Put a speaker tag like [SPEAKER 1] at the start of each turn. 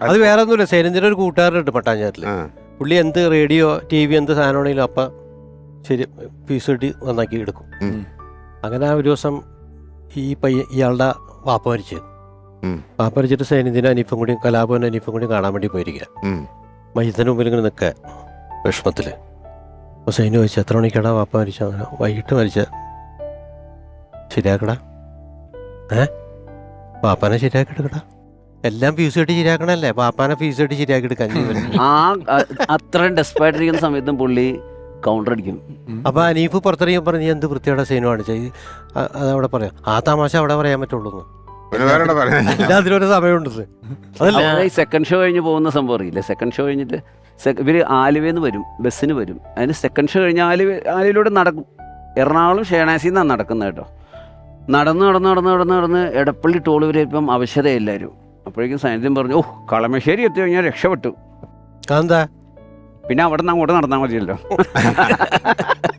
[SPEAKER 1] അത് വേറെ ഒന്നുമില്ല സൈനന്ദിന്റെ ഒരു കൂട്ടുകാരനുണ്ട് പട്ടാഞ്ചാറ്റിൽ പുള്ളി എന്ത് റേഡിയോ ടി വി എന്ത് സാധനമാണെങ്കിലും അപ്പ ശരി ഫീസ് കിട്ടി നന്നാക്കി എടുക്കും. അങ്ങനെ ആ ഒരു ദിവസം ഈ പയ്യ ഇയാളുടെ വാപ്പ മരിച്ചു. വാപ്പ മരിച്ചിട്ട് സൈനന്ദിന്റെ അനീഫും കൂടി കലാഭവൻ അനീഫും കൂടി കാണാൻ വേണ്ടി പോയിരിക്കുക
[SPEAKER 2] ഉം.
[SPEAKER 1] മയ്യത്തിന് മുമ്പിൽ ഇങ്ങനെ നിൽക്കുക വിഷമത്തിൽ അപ്പോൾ സൈനി ചോദിച്ചു എത്ര മണിക്കടാ വാപ്പ മരിച്ച വൈകിട്ട് മരിച്ച ശരിയാക്കടാ. ഏ? വാപ്പാനെ ശരിയാക്കി എടുക്കടാ. എല്ലാം ഫീസ് കെട്ടി ശരിയാക്കണല്ലേ? പാപ്പാനെ ഫീസ് കെട്ടി ശരിയാക്കി എടുക്കാൻ
[SPEAKER 3] ആ അത്ര അത്രയും ഡെസ്പായിട്ടിരിക്കുന്ന സമയത്തും പുള്ളി കൗണ്ടർ അടിക്കും.
[SPEAKER 1] അപ്പൊ അനീഫ് പുറത്തിറങ്ങി പറഞ്ഞു "നീ എന്ത് വൃത്തിയുടെ സൈനു കാണിച്ച അതവിടെ പറയാം. ആ തമാശ അവിടെ പറയാൻ പറ്റുള്ളൂ എല്ലാത്തിനും ഒരു സമയമുണ്ട്.
[SPEAKER 3] ഈ സെക്കൻഡ് ഷോ കഴിഞ്ഞ് പോകുന്ന സംഭവം അറിയില്ല? സെക്കൻഡ് ഷോ കഴിഞ്ഞിട്ട് ഇവർ ആലുവയിൽ വരും ബസ്സിന് വരും. അതിന് സെക്കൻഡ് ഷോ കഴിഞ്ഞ് ആലുവ ആലുവയിലൂടെ നടക്കും. എറണാകുളം ഷേണാസിൽ നിന്നാണ് നടക്കുന്നത് കേട്ടോ. നടന്ന് നടന്ന് നടന്ന് നടന്ന് നടന്ന് എടപ്പള്ളി ടോൾ വരെ ഇപ്പം അവശതയില്ലായിരുന്നു അപ്പോഴേക്കും സാന്നിധ്യം പറഞ്ഞു ഓ കളമശ്ശേരി എത്തി കഴിഞ്ഞാൽ രക്ഷപ്പെട്ടു.
[SPEAKER 1] എന്താ
[SPEAKER 3] പിന്നെ അവിടെ നിന്ന് അങ്ങോട്ട് നടന്നാൽ മതിയല്ലോ.